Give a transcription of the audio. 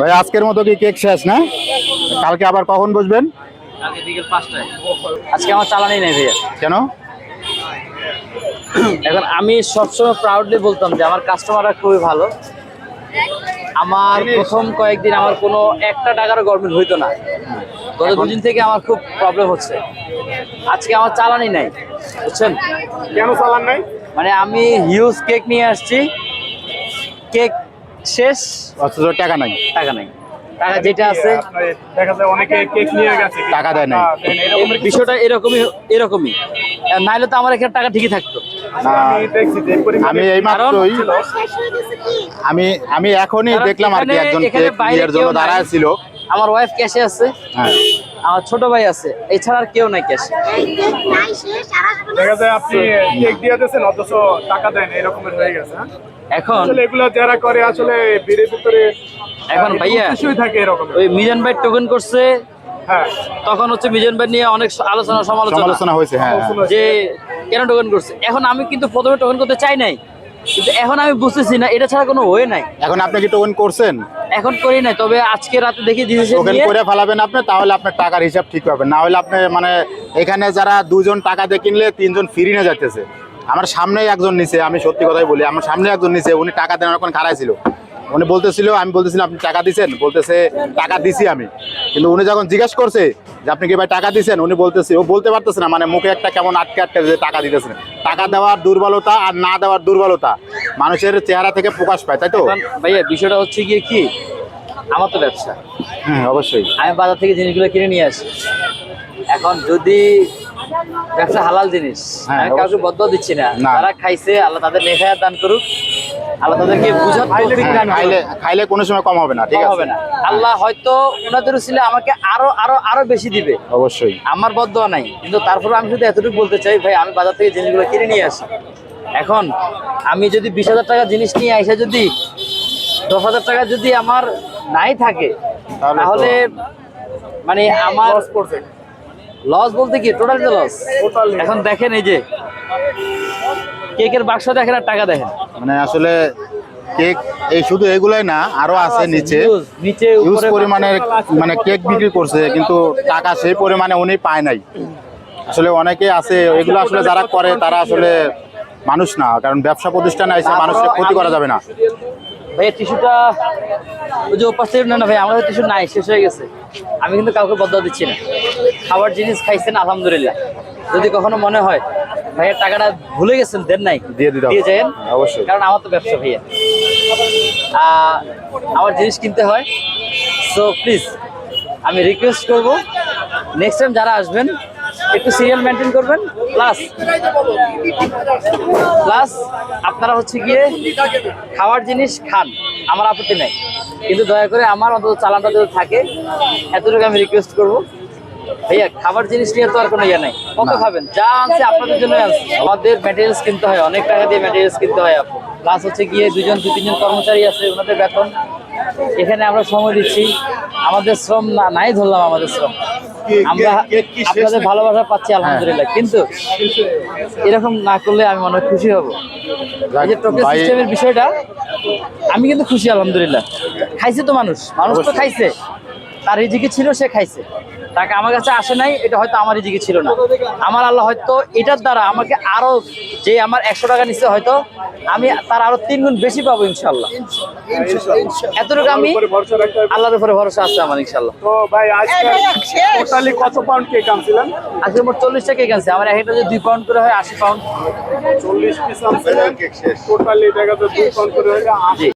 ভাই আজকের মতো কি কেক শেষ না? কালকে আবার কখন বসবেন? কালকে বিকেল পাঁচটায়। আজকে আমার চালানি নেই ভাইয়া। কেন? এখন আমি সবসময় প্রাউডলি বলতাম যে আমার কাস্টমাররা খুবই ভালো। আমার প্রথম কয়েকদিন আমার কোনো একটা টাকারও গভর্নমেন্ট হইতো না। গত দুদিন থেকে আমার খুব প্রবলেম হচ্ছে। আজকে আমার চালানি নাই বুঝছেন? কেন চালান নাই? মানে আমি হিউজ কেক নিয়ে আসছি। কেক শেষ? অথচ টাকা নাই। টাকা নাই। টাকা যেটা আছে দেখা যায় অনেকে কেক নিয়ে গেছে। টাকা দেয় নাই। দেন বিষয়টা এরকমই এরকমই। নাইলে তো আমার এখানে টাকা ঠিকই থাকতো। আমি এই মাত্রই আমি আমি এখনই দেখলাম আর কি একজন কেক জন্য দাঁড়ায় ছিল। আমার ওয়াইফ ক্যাশে আছে। হ্যাঁ। আমার ছোট ভাই আছে। এছাড়া আর কেউ নাই ক্যাশে দেখা যায় আপনি কেক দিয়ে দিয়েছেন অথচ টাকা দেন এরকমের হয়ে গেছে হ্যাঁ? এখন আসলে এগুলো যারা করে আসলে ভিতরে এখন ভাইয়া কিছুই থাকে এরকম। ওই মিজান ভাই টোকেন করছে হ্যাঁ। তখন হচ্ছে মিজান ভাই নিয়ে অনেক আলোচনা সমালোচনা। সমালোচনা হয়েছে হ্যাঁ হ্যাঁ। যে কেন টোকেন করছে? এখন আমি কিন্তু প্রথমে টোকেন করতে চাই নাই কিন্তু এখন আমি বুঝতেছি না এটা ছাড়া কোনো ওয়ে নাই। এখন আপনি কি টোকেন করছেন? এখন করি নাই তবে আজকে রাতে দেখি টোকেন করে ফেলাবেন আপনি তাহলে আপনার টাকার হিসাব ঠিক পাবেন না হলে আপনি মানে এখানে যারা দুজন টাকা দিয়ে কিনলে তিনজন ফ্রি না যাইতেছে। আমার সামনে একজন নিচে আমি সত্যি কথাই বলি আমার সামনে একজন নিচে উনি টাকা দেন ওখানে খারাই ছিল। উনি বলতেছিল আমি বলতেছিলাম আপনি টাকা দিছেন? বলতেছে টাকা দিছি আমি। কিন্তু উনি যখন জিজ্ঞেস করছে যে আপনি কি ভাই টাকা দিছেন? উনি বলতেছে ও বলতে পারতেছে না মানে মুখে একটা কেমন আটকে আটকে যে টাকা দিতেছে। টাকা দেওয়ার দুর্বলতা আর না দেওয়ার দুর্বলতা মানুষের চেহারা থেকে প্রকাশ পায় তাই তো? ভাইয়া বিষয়টা হচ্ছে গিয়ে কি? আমার তো ব্যবসা। হ্যাঁ অবশ্যই। আমি বাজার থেকে জিনিসগুলো কিনে নিয়ে আসি। এখন যদি ব্যবসা হালাল জিনিস হ্যাঁ, আমি কাউকে। বদ্ধ দিচ্ছি না। যারা খাইছে আল্লাহ তাদের নেখায়াত দান করুক। আল্লাহ তাদেরকে বুঝার তৌফিক দান খাইলে খাইলে কোনো সময় কম হবে না ঠিক আছে? হবে না। আল্লাহ হয়তো ওনাদের ছিল আমাকে আরও আরও আরও বেশি দিবে। অবশ্যই। আমার বদ্ধ নাই। কিন্তু তারপরে আমি শুধু এতটুকু বলতে চাই ভাই আমি বাজার থেকে জিনিসগুলো কিনে নিয়ে আসি। এখন আমি যদি বিশ হাজার টাকা জিনিস নিয়ে আসে যদি দশ হাজার টাকা যদি আমার নাই থাকে তাহলে মানে আমার লস বলতে কি? Total loss. এখন দেখেন এই যে কেকের বাক্স দেখেন আর টাকা দেখেন। মানে আসলে কেক এই শুধু এগুলাই না আরও আছে নিচে। নিচে ইউজ উপরে পরিমাণের মানে কেক বিক্রি করছে কিন্তু টাকা সেই পরিমাণে উনি পায় নাই। আসলে অনেকে আছে এগুলো আসলে যারা করে তারা আসলে মানুষ না কারণ ব্যবসা প্রতিষ্ঠানে এসে মানুষকে ক্ষতি করা যাবে না। ভাই টিস্যুটা ওই যে ওপাশ থেকে না না ভাই আমাদের টিস্যু নাই শেষ হয়ে গেছে। আমি কিন্তু কাউকে বদলা দিচ্ছি না। খাবার জিনিস খাইছেন আলহামদুলিল্লাহ। যদি কখনো মনে হয় ভাইয়ের টাকাটা ভুলে গেছেন দেন নাই? দিয়ে দিতে। দিয়ে যাবেন অবশ্যই। কারণ আমার তো ব্যবসা ভাইয়া। আমার জিনিস কিনতে হয়। সো প্লিজ আমি রিকোয়েস্ট করব নেক্সট টাইম যারা আসবেন একটু সিরিয়াল মেনটেন করবেন প্লাস প্লাস আপনারা হচ্ছে গিয়ে খাওয়ার জিনিস খান আমার আপত্তি নাই। কিন্তু দয়া করে আমার অন্তত চালানটা যদি থাকে এতটুকু আমি রিকোয়েস্ট করব। ভাইয়া খাবার জিনিস নিয়ে তো আর কোনো ইয়ে নাই। কত খাবেন? যা আনছে আপনাদের জন্য আনছে। আমাদের ম্যাটেরিয়ালস কিনতে হয় অনেক টাকা দিয়ে ম্যাটেরিয়ালস কিনতে হয় আপু। প্লাস হচ্ছে গিয়ে দুজন দু তিনজন কর্মচারী আছে ওনাদের বেতন। এখানে আমরা সময় দিচ্ছি। আমাদের শ্রম না নাই ধরলাম আমাদের শ্রম। আমরা আপনাদের ভালোবাসা পাচ্ছি আলহামদুলিল্লাহ। কিন্তু এরকম না করলে আমি অনেক খুশি হব। এই যে টোকেন সিস্টেমের বিষয়টা আমি কিন্তু খুশি আলহামদুলিল্লাহ। খাইছে তো মানুষ। মানুষ তো। খাইছে। তার রিজিকে ছিল সে খাইছে। তাকে আমার কাছে আসে নাই এটা হয়তো আমার রিজিকে ছিল না। আমার আল্লাহ হয়তো এটার দ্বারা আমাকে আরও যে আমার একশো টাকা নিচ্ছে হয়তো আমি তার আরও তিন গুণ বেশি পাবো ইনশাল্লাহ এতটুকু আমি। আল্লাহর উপরে ভরসা আছে আমার ইনশাল্লাহ ভাই আজকে টোটালি কত পাউন্ড কেক আনছিলেন? আজকে মোট চল্লিশটা কেক আছে আমার একটা যদি দুই পাউন্ড করে হয় আশি পাউন্ড চল্লিশ পিস আনছিলেন। টোটালি দেখা যায় দুই পাউন্ড করে হলে আশি